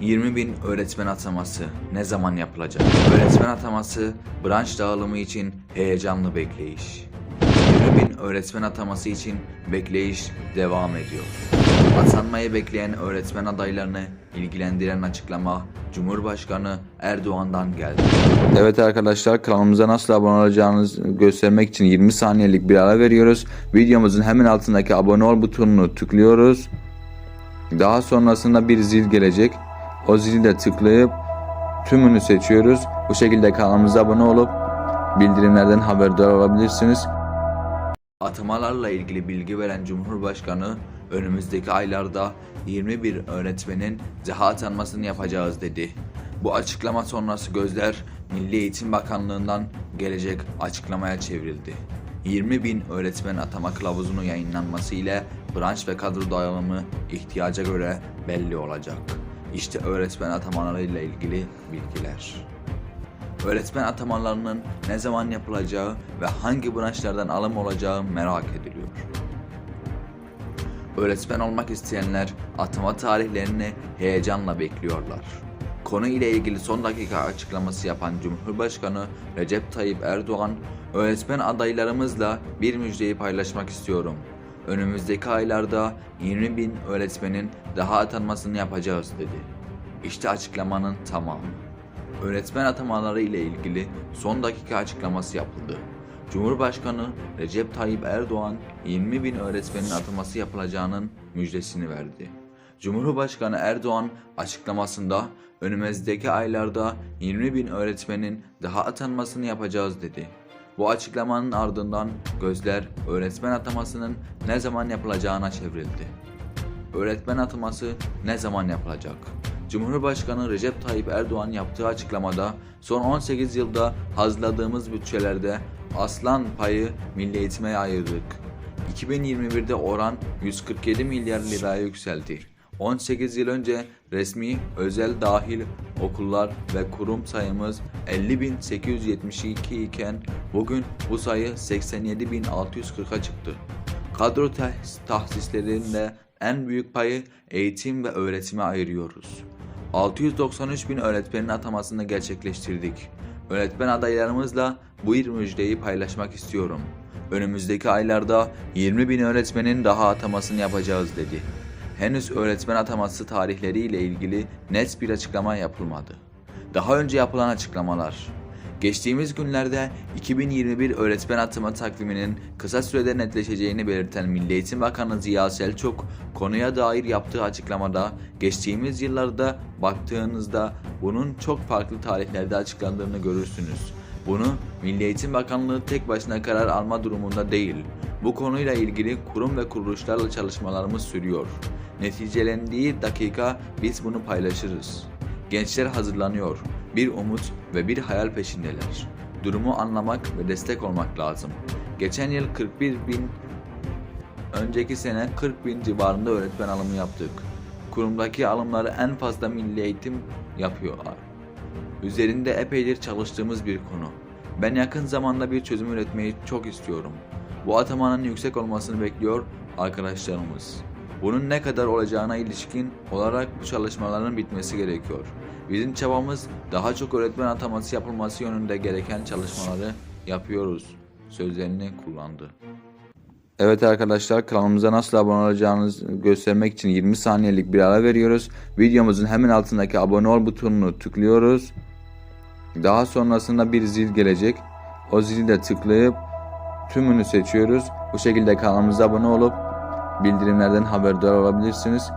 20 bin öğretmen ataması ne zaman yapılacak? Öğretmen ataması branş dağılımı için heyecanlı bekleyiş. 20 bin öğretmen ataması için bekleyiş devam ediyor. Atanmayı bekleyen öğretmen adaylarını ilgilendiren açıklama Cumhurbaşkanı Erdoğan'dan geldi. Evet arkadaşlar kanalımıza nasıl abone olacağınızı göstermek için 20 saniyelik bir ara veriyoruz. Videomuzun hemen altındaki abone ol butonunu tıklıyoruz. Daha sonrasında bir zil gelecek. O zili de tıklayıp tümünü seçiyoruz. Bu şekilde kanalımıza abone olup bildirimlerden haberdar olabilirsiniz. Atamalarla ilgili bilgi veren Cumhurbaşkanı önümüzdeki aylarda 21 öğretmenin daha atanmasını yapacağız dedi. Bu açıklama sonrası gözler Milli Eğitim Bakanlığı'ndan gelecek açıklamaya çevrildi. 20 bin öğretmen atama kılavuzunun yayınlanması ile branş ve kadro dağılımı ihtiyaca göre belli olacak. İşte öğretmen atamalarıyla ilgili bilgiler. Öğretmen atamalarının ne zaman yapılacağı ve hangi branşlardan alım olacağı merak ediliyor. Öğretmen olmak isteyenler atama tarihlerini heyecanla bekliyorlar. Konu ile ilgili son dakika açıklaması yapan Cumhurbaşkanı Recep Tayyip Erdoğan, öğretmen adaylarımızla bir müjdeyi paylaşmak istiyorum. Önümüzdeki aylarda 20 bin öğretmenin daha atanmasını yapacağız dedi. İşte açıklamanın tamamı. Öğretmen atamaları ile ilgili son dakika açıklaması yapıldı. Cumhurbaşkanı Recep Tayyip Erdoğan 20 bin öğretmenin ataması yapılacağının müjdesini verdi. Cumhurbaşkanı Erdoğan açıklamasında önümüzdeki aylarda 20 bin öğretmenin daha atanmasını yapacağız dedi. Bu açıklamanın ardından gözler öğretmen atamasının ne zaman yapılacağına çevrildi. Öğretmen ataması ne zaman yapılacak? Cumhurbaşkanı Recep Tayyip Erdoğan yaptığı açıklamada son 18 yılda hazırladığımız bütçelerde aslan payı milli eğitime ayırdık. 2021'de oran 147 milyar liraya yükseldi. 18 yıl önce resmi, özel dahil okullar ve kurum sayımız 50.872 iken bugün bu sayı 87.640'a çıktı. Kadro tahs- tahsislerinde en büyük payı eğitim ve öğretime ayırıyoruz. 693 bin öğretmenin atamasını gerçekleştirdik. Öğretmen adaylarımızla bu müjdeyi paylaşmak istiyorum. Önümüzdeki aylarda 20 bin öğretmenin daha atamasını yapacağız dedi. Henüz öğretmen ataması tarihleriyle ilgili net bir açıklama yapılmadı. Daha önce yapılan açıklamalar Geçtiğimiz günlerde 2021 öğretmen atama takviminin kısa sürede netleşeceğini belirten Milli Eğitim Bakanı Ziya Selçuk, konuya dair yaptığı açıklamada geçtiğimiz yıllarda baktığınızda bunun çok farklı tarihlerde açıklandığını görürsünüz. Bunu Milli Eğitim Bakanlığı tek başına karar alma durumunda değil. Bu konuyla ilgili kurum ve kuruluşlarla çalışmalarımız sürüyor. Neticelendiği dakika biz bunu paylaşırız. Gençler hazırlanıyor. Bir umut ve bir hayal peşindeler. Durumu anlamak ve destek olmak lazım. Geçen yıl 41 bin, önceki sene 40 bin civarında öğretmen alımı yaptık. Kurumdaki alımları en fazla milli eğitim yapıyorlar. Üzerinde epeydir çalıştığımız bir konu. Ben yakın zamanda bir çözüm üretmeyi çok istiyorum. Bu atamanın yüksek olmasını bekliyor arkadaşlarımız. Bunun ne kadar olacağına ilişkin olarak bu çalışmaların bitmesi gerekiyor. Bizim çabamız daha çok öğretmen ataması yapılması yönünde gereken çalışmaları yapıyoruz. Sözlerini kullandı. Evet arkadaşlar kanalımıza nasıl abone olacağınızı göstermek için 20 saniyelik bir ara veriyoruz. Videomuzun hemen altındaki abone ol butonunu tıklıyoruz. Daha sonrasında bir zil gelecek. O zili de tıklayıp tümünü seçiyoruz. Bu şekilde kanalımıza abone olup bildirimlerden haberdar olabilirsiniz.